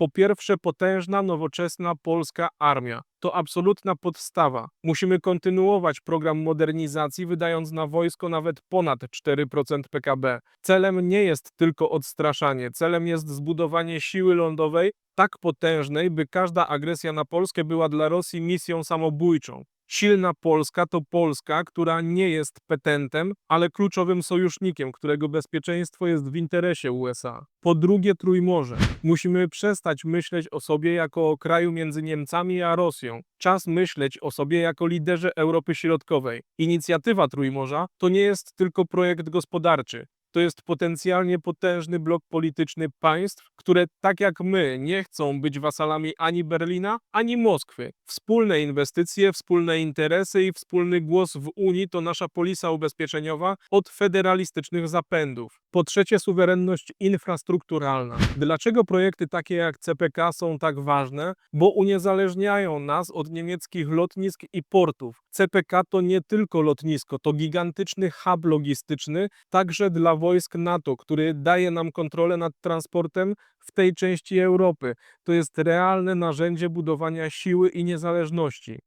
Po pierwsze, potężna, nowoczesna polska armia. To absolutna podstawa. Musimy kontynuować program modernizacji, wydając na wojsko nawet ponad 4% PKB. Celem nie jest tylko odstraszanie, celem jest zbudowanie siły lądowej tak potężnej, by każda agresja na Polskę była dla Rosji misją samobójczą. Silna Polska to Polska, która nie jest petentem, ale kluczowym sojusznikiem, którego bezpieczeństwo jest w interesie USA. Po drugie, Trójmorze. Musimy przestać myśleć o sobie jako o kraju między Niemcami a Rosją. Czas myśleć o sobie jako liderze Europy Środkowej. Inicjatywa Trójmorza to nie jest tylko projekt gospodarczy. To jest potencjalnie potężny blok polityczny państw, które tak jak my nie chcą być wasalami ani Berlina, ani Moskwy. Wspólne inwestycje, wspólne interesy i wspólny głos w Unii to nasza polisa ubezpieczeniowa od federalistycznych zapędów. Po trzecie, suwerenność infrastrukturalna. Dlaczego projekty takie jak CPK są tak ważne? Bo uniezależniają nas od niemieckich lotnisk i portów. CPK to nie tylko lotnisko, to gigantyczny hub logistyczny, także dla wojsk NATO, który daje nam kontrolę nad transportem w tej części Europy. To jest realne narzędzie budowania siły i niezależności.